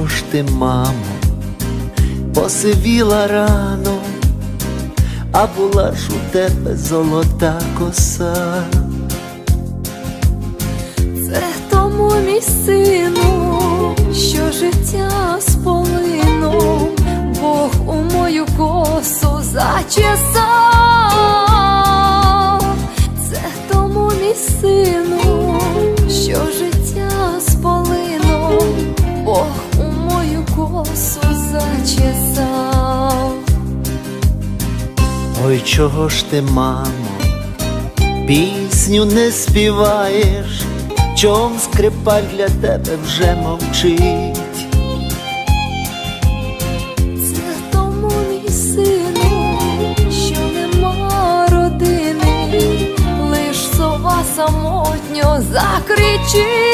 чого ж ти, мамо, посивіла рано, а була ж у тебе золота коса. Це тому мій сину, що життя сполинув, Бог у мою косу зачесав. Це тому мій сину, Ой, чого ж ти, мамо, пісню не співаєш, чом скрипаль для тебе вже мовчить. Це тому мій сину, що нема родини, лиш сова самотньо закричить.